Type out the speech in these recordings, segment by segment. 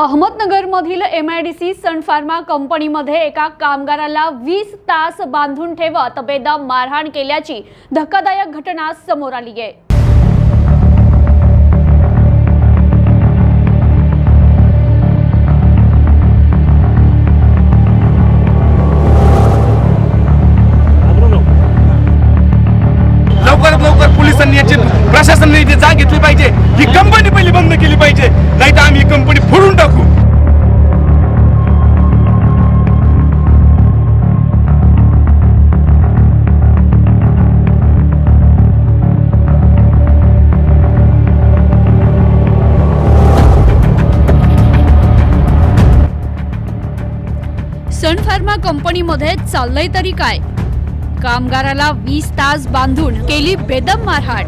अहमदनगरमधील M I D C Sun pharma कंपनीमध्ये एका कामगाराला वीस तास बांधून ठेवत बेदम मारहाण केल्याची धक्कादायक घटना समोर आली आहे. लवकर पोलिसांनी याची प्रशासनाने याची जाग घेतली पाहिजे. ही कंपनी पहिली बंद केली पाहिजे. नाही तर आम्ही ही कंपनी फोडून टाकू. सन फार्मा कंपनीमध्ये चाललंय तरी काय? कामगाराला वीस तास बांधून केली बेदम मारहाण.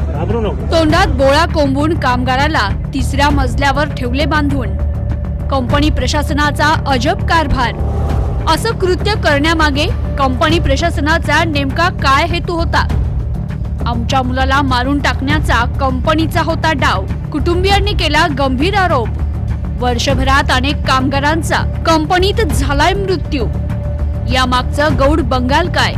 तोंडात बोळा कोंबून कामगाराला तिसऱ्या मजल्यावर ठेवले बांधून. कंपनी प्रशासनाचा अजब कारभार. असं कृत्य करण्यामागे कंपनी प्रशासनाचा नेमका काय हेतू होता? आमच्या मुलाला मारून टाकण्याचा कंपनीचा होता डाव. कुटुंबियांनी केला गंभीर आरोप. वर्षभरात अनेक कामगारांचा कंपनीत झालाय मृत्यू. यामागचं गौड बंगाल काय?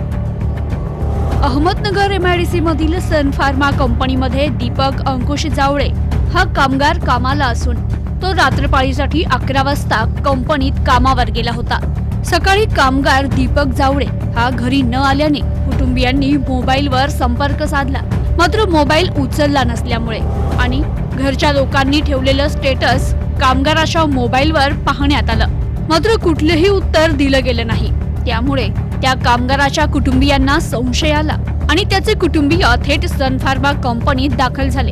अहमदनगर एमआयडीसी मधील सन फार्मा कंपनीमध्ये दीपक अंकुश जावळे हा कामगार कामाला असून तो रात्रपाळीसाठी अकरा वाजता कंपनीत कामावर गेला होता. सकाळी कामगार दीपक जावळे हा घरी न आल्याने कुटुंबियांनी मोबाईलवर संपर्क साधला. मात्र मोबाईल उचलला नसल्यामुळे आणि घरच्या लोकांनी ठेवलेलं स्टेटस कामगाराच्या मोबाईलवर पाहण्यात आलं. मात्र कुठलंही उत्तर दिलं गेलं नाही. त्यामुळे त्या कामगाराच्या कुटुंबियांना संशय आला आणि त्याचे कुटुंबीय थेट सनफार्मा कंपनीत दाखल झाले.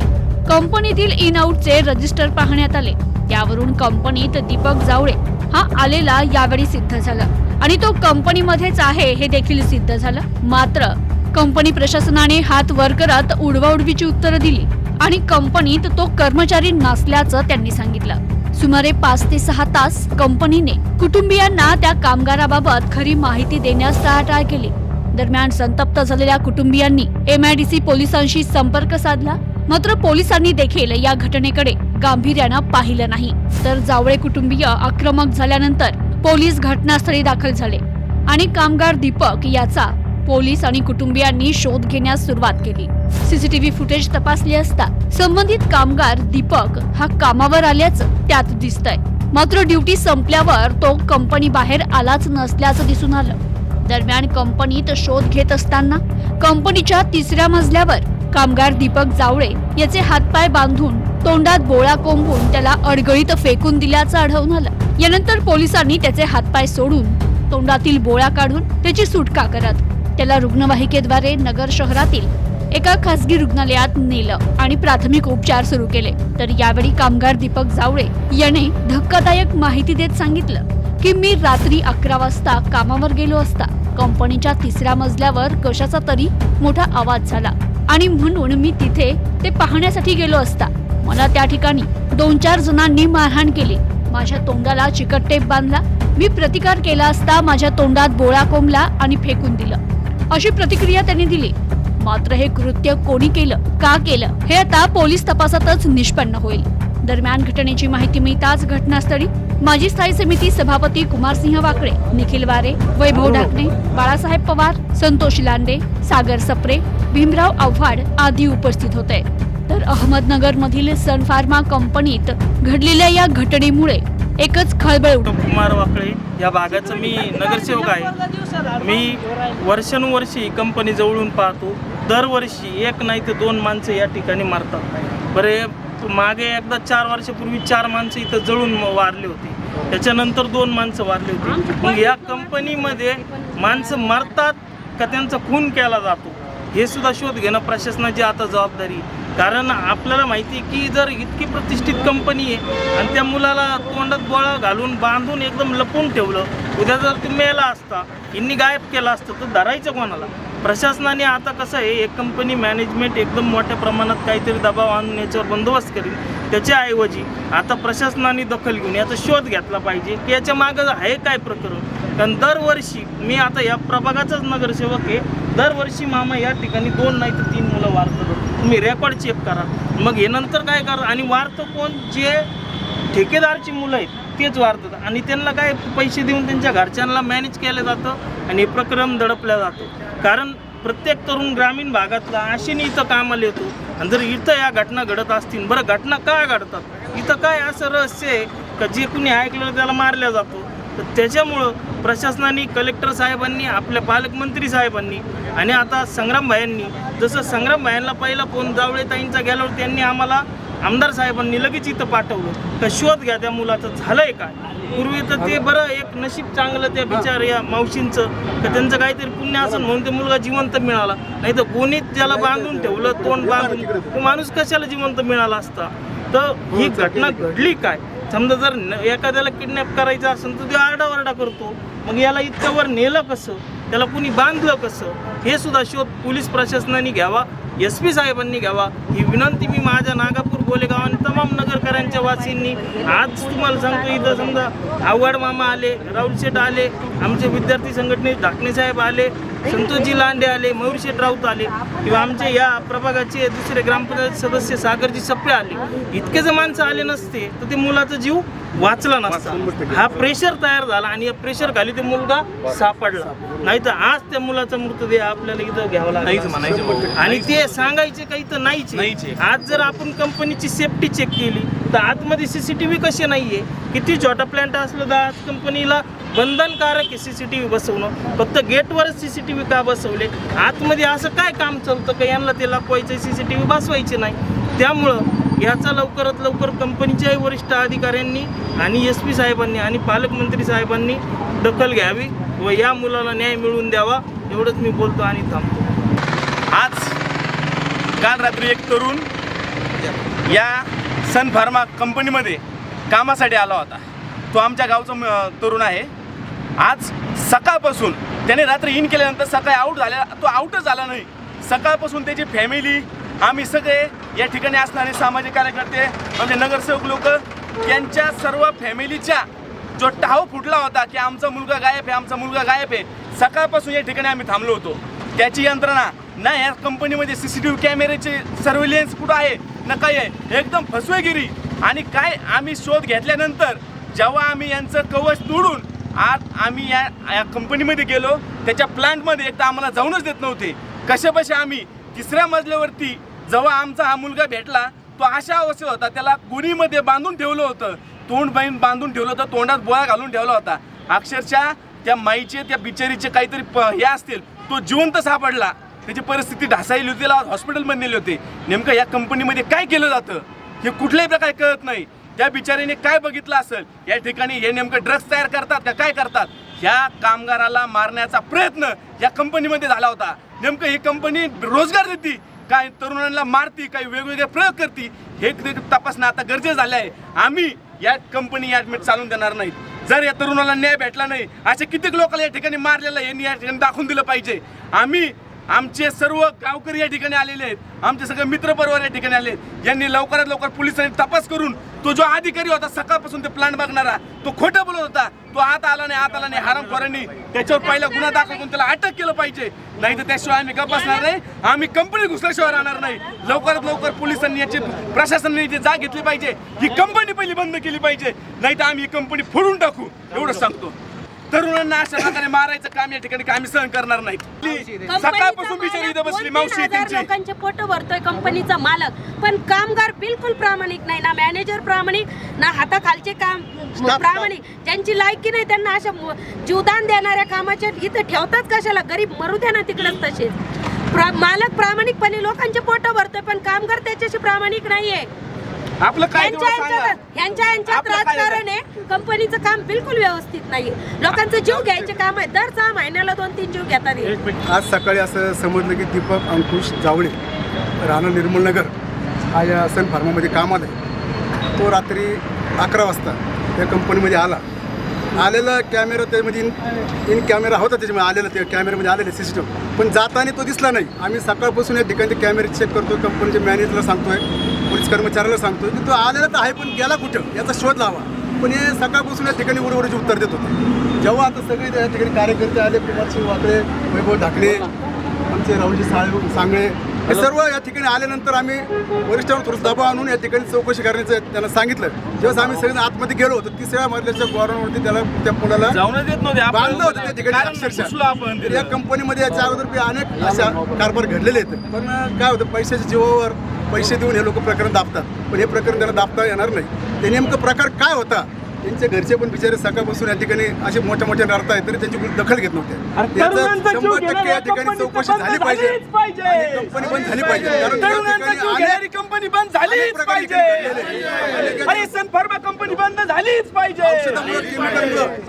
कंपनीतील इन आउटचे रजिस्टर पाहण्यात आले. त्यावरून कंपनीत दीपक जावळे हा आलेला यावेळी सिद्ध झाला आणि तो कंपनीमध्येच आहे हे देखील सिद्ध झालं. मात्र कंपनी प्रशासनाने हात वर करत उडवाउडवीची उत्तरं दिली आणि कंपनीत तो कर्मचारी नसल्याचं त्यांनी सांगितलं. सुमारे पाच ते सहा तास कंपनीने कुटुंबियांना त्या कामगाराबाबत खरी माहिती देण्यास टाळाटाळ केली. दरम्यान संतप्त झालेल्या कुटुंबियांनी एमआयडीसी पोलिसांशी संपर्क साधला. मात्र पोलिसांनी देखील या घटनेकडे गांभीर्यानं पाहिलं नाही. तर जावळे कुटुंबीय आक्रमक झाल्यानंतर पोलीस घटनास्थळी दाखल झाले आणि कामगार दीपक याचा पोलीस आणि कुटुंबियांनी शोध घेण्यास सुरुवात केली. सीसीटीव्ही फुटेज तपासली असता संबंधित कामगार दीपक हा कामावर आल्याचं त्यात दिसतंय. मात्र ड्युटी संपल्यावर तो कंपनी बाहेर आलाच नसल्याचं दिसून आलं. दरम्यान कंपनीत शोध घेत असताना कंपनीच्या तिसऱ्या मजल्यावर कामगार दीपक जावळे याचे हातपाय बांधून तोंडात बोळा कोंबून त्याला अडगळीत फेकून दिल्याचं आढळून आलं. यानंतर पोलिसांनी त्याचे हातपाय सोडून तोंडातील बोळा काढून त्याची सुटका करत त्याला रुग्णवाहिकेद्वारे नगर शहरातील एका खासगी रुग्णालयात नेलं आणि प्राथमिक उपचार सुरू केले. तर यावेळी कामगार दीपक जावळे याने धक्कादायक माहिती देत सांगितलं की मी रात्री अकरा वाजता कामावर गेलो असता. कंपनीच्या तिसऱ्या मजल्यावर कशाचा तरी मोठा आवाज झाला आणि म्हणून मी तिथे ते पाहण्यासाठी गेलो असता. मला त्या ठिकाणी दोन चार जणांनी मारहाण केली. माझ्या तोंडाला चिकट टेप बांधला. मी प्रतिकार केला असता माझ्या तोंडात बोळा कोंबला आणि फेकून दिलं. अशी प्रतिक्रिया त्यांनी दिली. मात्र हे कृत्य कोणी केलं का केलं हे आता पोलीस तपासातच निष्पन्न होईल. दरम्यान घटनेची माहिती मिळताच घटनास्थळी माजी स्थायी समिती सभापती कुमारसिंह वाकळे निखिल वारे वैभव ढाकणे बाळासाहेब पवार संतोष लांडे सागर सप्रे भीमराव आव्हाड आदी उपस्थित होते. तर अहमदनगर मधील सन फार्मा कंपनीत घडलेल्या या घटनेमुळे एकच खळबळ उडली कुमार वाकळे या भागाचं मी नगरसेवक आहे. मी वर्षानुवर्षी कंपनी जवळून पाहतो. दरवर्षी एक नाही तर दोन माणसं या ठिकाणी मारतात. बरे मागे एकदा चार वर्षापूर्वी चार माणसं इथं जळून वारले वारली होती. त्याच्यानंतर दोन माणसं वारली होती. मग या कंपनीमध्ये माणसं मरतात का त्यांचा खून केला जातो? हे सुद्धा शोध घेणं प्रशासनाची आता जबाबदारी कारण आपल्याला माहिती आहे की जर इतकी प्रतिष्ठित कंपनी आहे आणि त्या मुलाला तोंडात गोळा घालून बांधून एकदम लपून ठेवलं उद्या जर तुम्ही मेला असता यांनी गायब केला असतं तर धरायचं कोणाला? प्रशासनाने आता कसं आहे एक कंपनी मॅनेजमेंट एकदम मोठ्या प्रमाणात काहीतरी दबाव आणून याच्यावर बंदोबस्त करेल त्याच्याऐवजी आता प्रशासनाने दखल घेऊन याचा शोध घेतला पाहिजे की याच्या मागं आहे काय प्रकरण? कारण दरवर्षी मी आता या प्रभागाचाच नगरसेवक आहे. दरवर्षी मामा या ठिकाणी दोन नाही तर तीन मुलं वारतात तुम्ही रेकॉर्ड चेक करा. मग हे नंतर काय करा आणि वारतं कोण? जे ठेकेदारची मुलं आहेत तेच वारतात. आणि त्यांना काय पैसे देऊन त्यांच्या घरच्यांना मॅनेज केलं जातं आणि हे दडपल्या दडपलं जातं. कारण प्रत्येक तरुण ग्रामीण भागातला आशेने इथं कामाला येतो आणि जर इथं या घटना घडत असतील बरं घटना काय घडतात? इथं काय असं रहस्य आहे का? जे कुणी ऐकलं त्याला मारल्या जातो. तर त्याच्यामुळं प्रशासनाने कलेक्टर साहेबांनी आपल्या पालकमंत्री साहेबांनी आणि आता संग्रामभायांनी जसं संग्रामभायांना पहिला फोन जावळेताईंचा गेल्यावर त्यांनी आम्हाला आमदार साहेबांनी लगेच इथं पाठवलं. का शोध घ्या त्या मुलाचं झालंय काय? पूर्वी तर ते बरं एक नशीब चांगलं त्या बिचार या मावशींचं तर त्यांचं काहीतरी पुण्य असं म्हणून ते मुलगा जिवंत मिळाला. नाही तर कोणीच ज्याला बांधून ठेवलं तोंड बांधून. तो माणूस कशाला जिवंत मिळाला असता? तर ही घटना घडली काय? समजा जर एखाद्याला किडनॅप करायचं असेल तर ते आरडाओरडा करतो. मग याला इतक्यावर नेलं कसं? त्याला कुणी बांधलं कसं? हे सुद्धा शोध पोलीस प्रशासनाने घ्यावा एस पी साहेबांनी घ्यावा. ही विनंती मी माझ्या नागापूर गोलेगाव आणि तमाम नगरकरांच्या वासींनी आज तुम्हाला सांगतो इथं समजा आव्हाड मामा आले राहुल शेठ आले आमचे विद्यार्थी संघटने ढाकणे साहेब आले संतोषजी लांडे आले मयूर शेठ राऊत आले किंवा आमचे या प्रभागाचे दुसरे ग्रामपंचायत सदस्य सागरजी सप्पे आले. इतके जर माणसं आले नसते तर ते मुलाचा जीव वाचला नसता. हा प्रेशर तयार झाला आणि या प्रेशर खाली ते मुलगा सापडला. नाही तर आज त्या मुलाचा मृतदेह आपल्याला इथं घ्यावा लागला. आणि ते सांगायचे काही तर नाहीच. आज जर आपण कंपनीची सेफ्टी चेक केली तर आतमध्ये सी सी टी वी कशी कसे आहे किती छोटा प्लॅन्ट असलं तर आज कंपनीला बंधनकारक आहे सी सी टी व्ही बसवणं. फक्त गेटवरच सी सी टी व्ही का बसवले? आतमध्ये असं काय काम चालतं का? यांना ते लपवायचं सी सी टी व्ही बसवायचे नाही. त्यामुळं याचा लवकरात लवकर कंपनीच्याही वरिष्ठ अधिकाऱ्यांनी आणि एस पी साहेबांनी आणि पालकमंत्री साहेबांनी दखल घ्यावी व या मुलाला न्याय मिळवून द्यावा. एवढंच मी बोलतो आणि थांबतो. आज काल रात्री एक तरुण या सन फार्मा कंपनीमध्ये कामासाठी आला होता. तो आमच्या गावचा म- तरुण आहे. आज सकाळपासून त्याने रात्री इन केल्यानंतर सकाळी आऊट झाल्या तो आऊटच झाला नाही. सकाळपासून त्याची फॅमिली आम्ही सगळे या ठिकाणी असणारे सामाजिक कार्यकर्ते म्हणजे नगरसेवक लोक यांच्या सर्व फॅमिलीच्या जो टाव फुटला होता की आमचा मुलगा गायब आहे आमचा मुलगा गायब आहे सकाळपासून या ठिकाणी आम्ही थांबलो होतो. त्याची यंत्रणा ना या कंपनीमध्ये सी सी टी व्ही कॅमेऱ्याचे सर्व्हिलन्स कुठं आहे? ना आहे एकदम फसवेगिरी. आणि काय आम्ही शोध घेतल्यानंतर जेव्हा आम्ही यांचं कवच तोडून आज आम्ही या या कंपनीमध्ये गेलो त्याच्या प्लांटमध्ये एकदा आम्हाला जाऊनच देत नव्हते. कशापशा आम्ही तिसऱ्या मजल्यावरती जेव्हा आमचा हा मुलगा भेटला तो अशा अवस्थेत होता त्याला गुणीमध्ये बांधून ठेवलं होतं. तोंड बाईन बांधून ठेवलं होतं तोंडात बोळा घालून ठेवला होता. अक्षरशः त्या माईचे त्या बिचारीचे काहीतरी प हे असतील तो जिवंत सापडला. त्याची परिस्थिती ढासायली होती त्याला हॉस्पिटलमध्ये नेले होते. नेमकं या कंपनीमध्ये काय केलं जातं हे कुठल्याही प्रकारे कळत नाही. त्या बिचारीने काय बघितलं असेल या ठिकाणी हे नेमकं ड्रग्स तयार करतात का काय करतात? ह्या कामगाराला मारण्याचा प्रयत्न या कंपनीमध्ये झाला होता. नेमकं ही कंपनी रोजगार देते काय तरुणांना मारती काही वेगवेगळे प्रयोग करते हे तपासणं आता गरजेचं झालं आहे. आम्ही या कंपनी या चालून देणार नाहीत. जर या तरुणाला न्याय भेटला नाही असे कितीक लोकांना या ठिकाणी मारलेलं आहे, यांनी या ठिकाणी दाखवून दिलं पाहिजे. आम्ही आमचे सर्व गावकरी या ठिकाणी आलेले आहेत. आमचे सगळे मित्रपरिवार या ठिकाणी आले यांनी लवकरात लवकर पोलिसांनी तपास करून तो जो अधिकारी होता सकाळपासून ते प्लांट बघणारा तो खोटं बोलत होता. तो आत आला नाही आत आला नाही. हरामखोरांनी त्याच्यावर पहिला गुन्हा दाखल करून त्याला अटक केलं पाहिजे. नाही तर त्याशिवाय आम्ही गप बसणार नाही. आम्ही कंपनी घुसल्याशिवाय राहणार नाही. लवकरात लवकर पोलिसांनी याची प्रशासनाने याची जाग घेतली पाहिजे. ही कंपनी पहिली बंद केली पाहिजे. नाही तर आम्ही ही कंपनी फोडून टाकू. एवढं सांगतो. तरुणांना अशा प्रकारे मारायचं काम या ठिकाणी आम्ही सहन करणार नाही सकाळपासून बिचारी इथं बसली मावशी त्यांची लोकांचे फोटो भरतोय कंपनीचा मालक. पण कामगार बिलकुल प्रामाणिक नाही ना मॅनेजर प्रामाणिक ना हाताखालचे काम प्रामाणिक. ज्यांची लायकी नाही त्यांना अशा मु- जीवदान देणाऱ्या कामाच्या इथं ठेवतात कशाला? गरीब मरू द्या ना तिकडच तसेच. प्रा- मालक प्रामाणिकपणे लोकांचे फोटो भरतोय पण कामगार त्याच्याशी प्रामाणिक नाहीये. आपलं काय यांच्या. यांच्यात यांच्या यांच्यात आपलं काय राजकारण आहे. कंपनीचं काम बिलकुल व्यवस्थित नाहीये. लोकांचं जीव घ्यायचे काम आहे. दर सहा महिन्याला दोन तीन जीव घेतात हे. आज सकाळी असं समजलं की दीपक अंकुश जावळे राहणं निर्मलनगर हा या सन फार्मामध्ये कामाला आहे तो रात्री अकरा वाजता त्या कंपनीमध्ये आला. आलेला कॅमेरा त्यामध्ये इन इन कॅमेरा होता त्याच्यामध्ये. आलेला त्या कॅमेऱ्यामध्ये आलेले सी सी टी पण जाताना तो दिसला नाही. आम्ही सकाळपासून या ठिकाणी कॅमेरे चेक करतो कंपनीच्या मॅनेजरला सांगतोय. पोलीस कर्मचाऱ्याला सांगतोय की तो आलेला तर आहे पण गेला कुठं? याचा शोध लावा. पण हे सकाळपासून या ठिकाणी उडवडीचे उत्तर देत होते. जेव्हा आता सगळे त्या ठिकाणी कार्यकर्ते आले कुमार सिंग वाकळे वैभव ढाकणे आमचे राहुलजी साळे सांगळे हे सर्व या ठिकाणी आल्यानंतर आम्ही वरिष्ठांवर थोडं दबाव आणून या ठिकाणी चौकशी करण्याचं त्यांना सांगितलं. जेव्हा आम्ही सगळे आतमध्ये गेलो तर तिसऱ्या मजल्याच्या गोरांवरती त्याला त्या मुलाला बांधलं होतं त्या ठिकाणी अक्षरशः. या कंपनीमध्ये याच्या अगोदर अनेक अशा कारभार घडलेले आहेत. पण काय होतं पैशाच्या जीवावर पैसे देऊन हे लोक प्रकरण दाबतात. पण हे प्रकरण त्यांना दाबता येणार नाही. ते नेमकं प्रकार काय होता? त्यांचे घरचे पण बिचारे सकाळपासून या ठिकाणी असे मोठ्या मोठ्या आहेत तरी त्यांची कोणी दखल घेत नव्हते. याचं शंभर टक्के या ठिकाणी चौकशी झाली पाहिजे. कंपनी बंद झाली पाहिजे. कंपनी बंद झालीच पाहिजे. कंपनी बंद झालीच पाहिजे.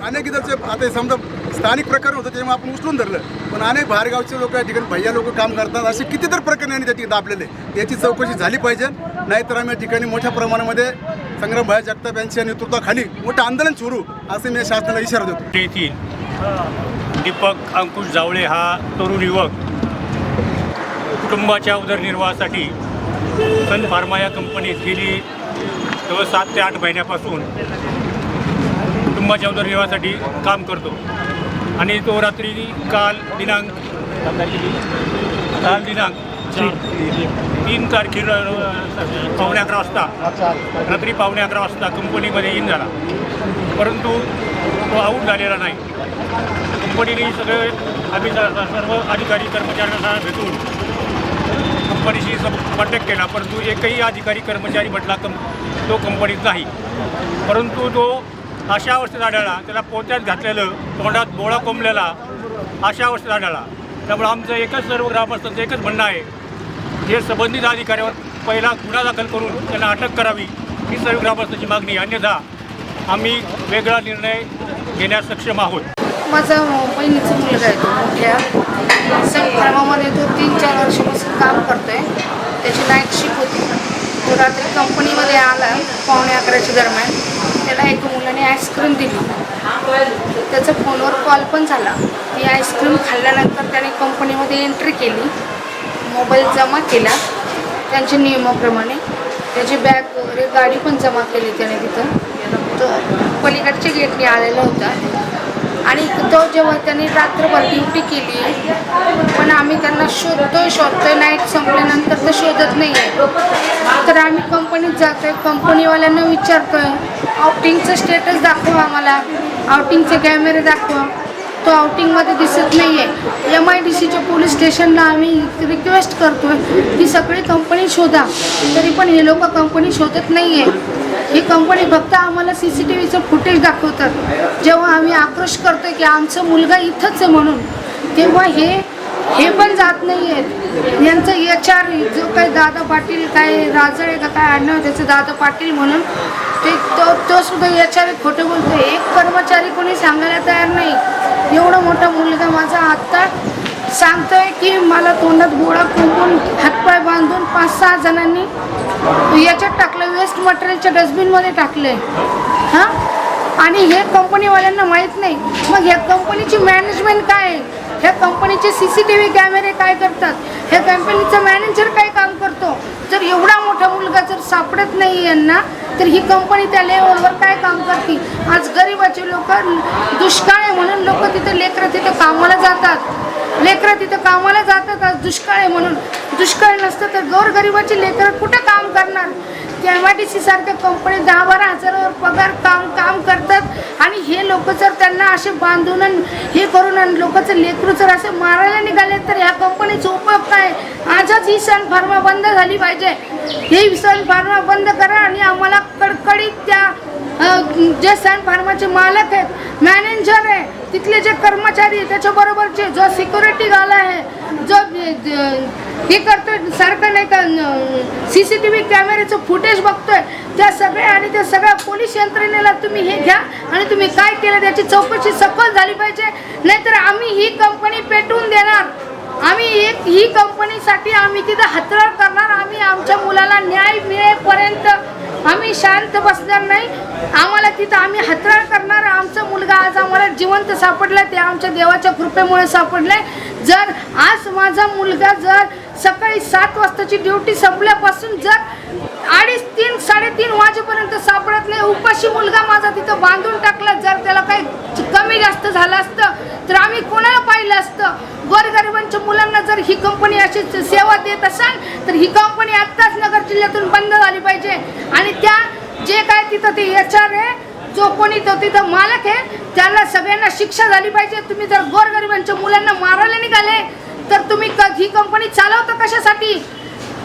अनेक इथलचे आता समजा स्थानिक प्रकरण होतं त्याच्यामुळे आपण उचलून धरलं. पण अनेक बाहेरगावचे लोक या ठिकाणी भैया लोक काम करतात असे कितीतर प्रकरण त्या ठिकाणी दाबलेले याची चौकशी झाली पाहिजे. नाहीतर आम्ही या ठिकाणी मोठ्या प्रमाणामध्ये संग्राम भाया जगताप यांच्या नेतृत्वाखाली मोठं आंदोलन सुरू असं मी शासनाला इशारा देतो. येथील दीपक अंकुश जावळे हा तरुण युवक कुटुंबाच्या उदरनिर्वाहासाठी सन फार्मा या कंपनीत गेली. जवळ सात ते आठ महिन्यापासून कुटुंबाच्या उदरनिर्वाहासाठी काम करतो. आणि तो रात्री काल दिनांक काल दिनांक तीन तारखेला अ, पावणे अकरा वाजता. रात्री पावणे अकरा वाजता कंपनीमध्ये इन झाला. परंतु तो आऊट झालेला नाही. कंपनीने सगळे आम्ही सर्व अधिकारी कर्मचाऱ्यांना भेटून कंपनीशी कॉन्टॅक्ट केला. परंतु एकही अधिकारी कर्मचारी म्हटला कं तो कंपनीत नाही. परंतु तो अशा अवस्थेत आढळला. त्याला पोत्यात घातलेलं तोंडात बोळा कोंबलेला अशा अवस्थेत आढळला. त्यामुळे आमचं एकच सर्व ग्रामस्थांचं एकच म्हणणं आहे. हे संबंधित अधिकाऱ्यावर पहिला गुन्हा दाखल करून त्यांना अटक करावी ही सर्व ग्रामस्थांची मागणी अन्यथा आम्ही वेगळा निर्णय घेण्यास सक्षम आहोत. माझा बहिणीचा मुलगा आहे तो मोठ्या. संक्रमामध्ये तो तीन चार वर्षापासून काम करतोय. त्याची नाईट शिफ्ट होती. तो रात्री कंपनीमध्ये आला पावणे अकराच्या दरम्यान. त्याला एका मुलाने आईस्क्रीम दिली. त्याचा फोनवर कॉल पण झाला. ती आईस्क्रीम खाल्ल्यानंतर त्याने कंपनीमध्ये एंट्री केली. मोबाईल जमा केला. त्यांच्या नियमाप्रमाणे. त्याची बॅग वगैरे गाडी पण जमा केली त्याने तिथं. तर पलीकडच्या गेटने आलेला होता. आणि तो जेव्हा त्यांनी रात्रभर ड्युटी केली पण आम्ही त्यांना शोधतोय शोधतोय. नाईट संपल्यानंतर तर शोधत नाही आहे तर आम्ही कंपनीत जातो आहे कंपनीवाल्यांना विचारतोय आउटिंगचं स्टेटस दाखवा आम्हाला. आउटिंगचे कॅमेरे दाखवा. तो आउटिंगमध्ये दिसत नाही आहे एम आय डी सीच्या पोलीस स्टेशनला आम्ही रिक्वेस्ट करतोय की सगळी कंपनी शोधा. तरी पण हे लोक कंपनी शोधत नाही आहे ही कंपनी फक्त आम्हाला सी सी टी व्हीचं फुटेज दाखवतात. जेव्हा आम्ही आक्रोश करतोय की आमचं मुलगा इथंच आहे म्हणून तेव्हा हे हे पण जात नाही आहेत यांचं एच आर जो काही दादा पाटील काय राजळे का काय आडनाव त्याचं दादा पाटील म्हणून ते तो तो सुद्धा एच आर खोटं बोलतो एक कर्मचारी कोणी सांगायला तयार नाही. एवढा मोठा मुलगा माझा आत्ता सांगतोय की मला तोंडात गोळा कुंकून हातपाय बांधून पाच सहा जणांनी याच्यात टाकलं वेस्ट मटेरियलच्या डस्टबिनमध्ये टाकले हां? आणि हे कंपनीवाल्यांना माहीत नाही. मग ह्या कंपनीची मॅनेजमेंट काय आहे? ह्या कंपनीचे सी सी टी व्ही कॅमेरे काय करतात? ह्या कंपनीचा मॅनेजर काय काम करतो? जर एवढा मोठा मुलगा जर सापडत नाही यांना तर ही कंपनी त्या लेवलवर काय काम करते? आज गरिबाचे लोक दुष्काळ आहे म्हणून लोक तिथं लेकरं तिथं कामाला जातात. लेकरं तिथं कामाला जातात आज दुष्काळ आहे म्हणून. दुष्काळ नसतं तर गोरगरिबाची लेकरं कुठं काम करणार? त्या एम आय डी सी सारख्या कंपनी दहा बारा हजारावर पगार काम काम करतात. आणि हे लोक जर त्यांना असे बांधून आणि हे करून आणि लोकांचं लेकरू जर असे मारायला निघाले तर ह्या कंपनीचा उपयोग काय? आजच ही सण फार्मा बंद झाली पाहिजे. ही सण फार्मा बंद करा आणि आम्हाला कडकडीत त्या जे सन फार्माचे मालक आहेत मॅनेजर आहे तिथले जे कर्मचारी त्याच्याबरोबरचे जो सिक्युरिटी गार्ड आहे जो हे करतोय सारखं नाही का सी सी टी व्ही कॅमेऱ्याचं फुटेज बघतोय त्या सगळ्या आणि त्या सगळ्या पोलीस यंत्रणेला तुम्ही हे घ्या आणि तुम्ही काय केलं त्याची चौकशी सखोल झाली पाहिजे नाहीतर आम्ही ही कंपनी पेटवून देणार. आम्ही एक ही कंपनीसाठी आम्ही तिथं हतराळ करणार. आम्ही आमच्या मुलाला न्याय मिळेपर्यंत आम्ही शांत बसणार नाही. आम्हाला तिथं आम्ही हतराळ करणार. आमचा मुलगा आज आम्हाला जिवंत सापडला ते आमच्या देवाच्या कृपेमुळे सापडलाय. जर आज माझा मुलगा जर सकाळी सात वाजताची ड्युटी संपल्यापासून जर अडीच तीन साडेतीन वाजेपर्यंत सापडत नाही उपाशी मुलगा माझा तिथं बांधून टाकला जर त्याला काही कमी जास्त झालं असतं तर आम्ही कोणाला पाहिलं असतं गोरगरिबांच्या मुलांना जर ही कंपनी अशी सेवा देत असाल तर ही कंपनी आत्ताच नगर जिल्ह्यातून बंद झाली पाहिजे. आणि त्या जे काय तिथं ते एच आर आहे जो कोणी तो तिथं मालक आहे त्यांना सगळ्यांना शिक्षा झाली पाहिजे. तुम्ही जर गोरगरिबांच्या मुलांना मारायला निघाले तर तुम्ही क- ही कंपनी चालवता कशासाठी?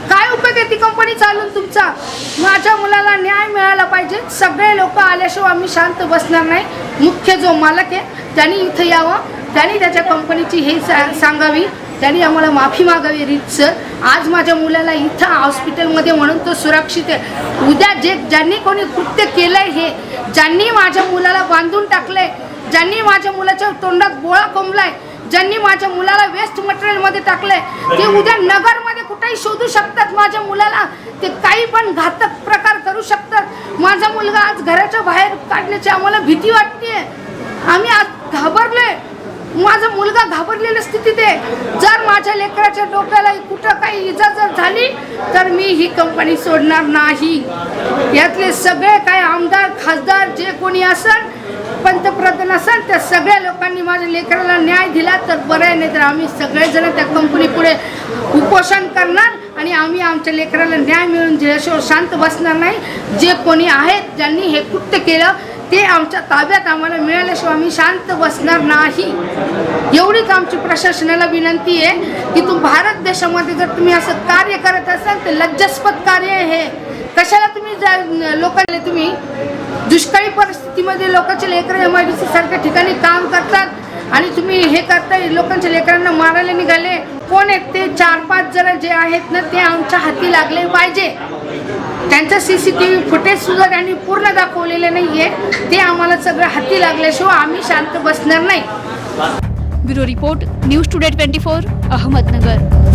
काय उपयोग आहे ती कंपनी चालून तुमचा? माझ्या मुलाला न्याय मिळाला पाहिजे. सगळे लोक आल्याशिवाय आम्ही शांत बसणार नाही. मुख्य जो मालक आहे त्यांनी इथं यावं. त्यांनी त्याच्या कंपनीची हे सा- सांगावी. त्यांनी आम्हाला माफी मागावी रीतसर. आज माझ्या मुलाला इथं हॉस्पिटलमध्ये म्हणून तो सुरक्षित आहे. उद्या जे ज्यांनी कोणी कृत्य केलंय हे ज्यांनी माझ्या मुलाला बांधून टाकलंय ज्यांनी माझ्या मुलाच्या तोंडात गोळा कोंबलाय ज्यांनी माझ्या मुलाला वेस्ट मटेरियलमध्ये टाकलंय ते उद्या नगरमध्ये कुठेही शोधू शकतात माझ्या मुलाला. ते काही पण घातक प्रकार करू शकतात. माझा मुलगा आज घराच्या बाहेर काढण्याची आम्हाला भीती वाटते आम्ही आज घाबरलोय. माझा मुलगा घाबरलेल्या स्थितीत आहे. जर माझ्या लेकराच्या डोक्याला कुठं काही इजा जर झाली तर मी ही कंपनी सोडणार नाही. यातले सगळे काय आमदार खासदार जे कोणी असेल पंतप्रधान असेल त्या सगळ्या लोकांनी माझ्या लेकराला न्याय दिला तर बरं आहे नाही तर आम्ही सगळेजण त्या कंपनी पुढे उपोषण करणार आणि आम्ही आमच्या लेकराला न्याय मिळून दिल्याशिवाय शांत बसणार नाही. जे कोणी आहेत ज्यांनी हे कृत्य केलं ते आमच्या ताब्यात आम्हाला मिळाल्याशिवाय आम्ही शांत बसणार नाही. एवढीच आमची प्रशासनाला विनंती आहे? की तू भारत देशामध्ये जर तुम्ही असं कार्य करत असाल तर लज्जास्पद कार्य आहे. हे कशाला तुम्ही जा- लोकांना तुम्ही दुष्काळी परिस्थितीमध्ये लोकांचे लेकरं एम आय डी सी सारख्या ठिकाणी काम करतात आणि तुम्ही हे करताय लोकांच्या लेकरांना मारायला निघाले. कोण आहेत ते? चार पाच जण जे आहेत ना ते आमच्या हाती लागले पाहिजे. त्यांचं C C T V footage सुद्धा त्यांनी पूर्ण दाखवलेले नाही आहे ते आम्हाला सगळं हाती लागल्याशिवाय आम्ही शांत बसणार नाही. Bureau report news today twenty four Ahmednagar.